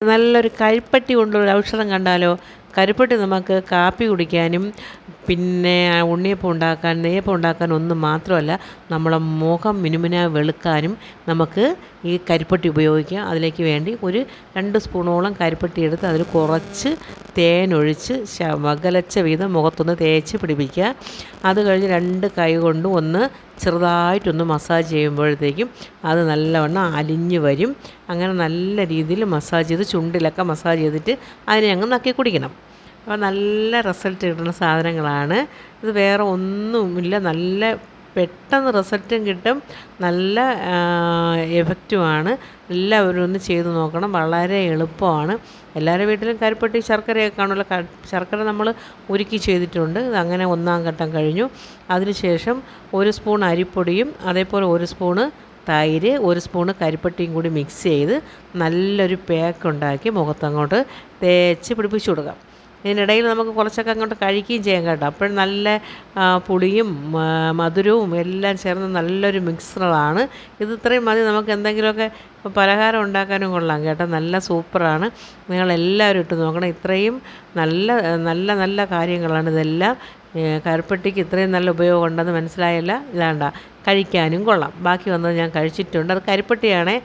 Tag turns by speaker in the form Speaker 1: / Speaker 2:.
Speaker 1: നല്ലൊരു കരിപ്പട്ടി കൊണ്ടുള്ള ഔഷധം കണ്ടാലോ? കരിപ്പട്ടി നമുക്ക് കാപ്പി കുടിക്കാനും പിന്നെ ഉണ്ണിയപ്പം ഉണ്ടാക്കാൻ നെയ്യപ്പം ഉണ്ടാക്കാൻ ഒന്നും മാത്രമല്ല നമ്മളെ മുഖം മിനുമിന വെളുക്കാനും നമുക്ക് ഈ കരിപ്പട്ടി ഉപയോഗിക്കാം. അതിലേക്ക് വേണ്ടി ഒരു രണ്ട് സ്പൂണോളം കരിപ്പട്ടി എടുത്ത് അതിൽ കുറച്ച് തേനൊഴിച്ച് ശകലച്ച വീതം മുഖത്തൊന്ന് തേച്ച് പിടിപ്പിക്കുക. അത് കഴിഞ്ഞ് രണ്ട് കൈ കൊണ്ട് ഒന്ന് ചെറുതായിട്ടൊന്ന് മസാജ് ചെയ്യുമ്പോഴത്തേക്കും അത് നല്ലവണ്ണം അലിഞ്ഞ് വരും. അങ്ങനെ നല്ല രീതിയിൽ മസാജ് ചെയ്ത് ചുണ്ടിലൊക്കെ മസാജ് ചെയ്തിട്ട് അതിനെ അങ്ങ് നക്കി കുടിക്കണം. അപ്പോൾ നല്ല റിസൾട്ട് കിട്ടുന്ന സാധനങ്ങളാണ്. ഇത് വേറെ ഒന്നുമില്ല. നല്ല പെട്ടെന്ന് റിസൾട്ടും കിട്ടും. നല്ല എഫക്റ്റുമാണ് എല്ലാവരും ഒന്ന് ചെയ്ത് നോക്കണം. വളരെ എളുപ്പമാണ്. എല്ലാവരുടെ വീട്ടിലും കരിപ്പെട്ടി ശർക്കരയൊക്കെ കാണുമല്ലോ. ശർക്കര നമ്മൾ ഉരുക്കി ചെയ്തിട്ടുണ്ട്. അങ്ങനെ ഒന്നാം ഘട്ടം കഴിഞ്ഞു. അതിനുശേഷം ഒരു സ്പൂൺ അരിപ്പൊടിയും അതേപോലെ ഒരു സ്പൂണ് തൈര് ഒരു സ്പൂണ് കരിപ്പട്ടിയും കൂടി മിക്സ് ചെയ്ത് നല്ലൊരു പാക്ക് ഉണ്ടാക്കി മുഖത്തങ്ങോട്ട് തേച്ച് പിടിപ്പിച്ചു കൊടുക്കാം. ഇതിനിടയിൽ നമുക്ക് കുറച്ചൊക്കെ അങ്ങോട്ട് കഴിക്കുകയും ചെയ്യാം കേട്ടോ. അപ്പോഴും നല്ല പുളിയും മധുരവും എല്ലാം ചേർന്ന് നല്ലൊരു മിക്സറാണ്. ഇത് ഇത്രയും മതി. നമുക്ക് എന്തെങ്കിലുമൊക്കെ പലഹാരം ഉണ്ടാക്കാനും കൊള്ളാം കേട്ടോ. നല്ല സൂപ്പറാണ്. നിങ്ങളെല്ലാവരും ഇട്ട് നോക്കണം. ഇത്രയും നല്ല നല്ല നല്ല കാര്യങ്ങളാണ് ഇതെല്ലാം. കരുപ്പട്ടിക്ക് ഇത്രയും നല്ല ഉപയോഗം ഉണ്ടെന്ന് മനസ്സിലായല്ല. ഇതാണ്ട കഴിക്കാനും കൊള്ളാം. ബാക്കി വന്നത് ഞാൻ കഴിച്ചിട്ടുണ്ട്. അത് കരിപ്പട്ടിയാണേ.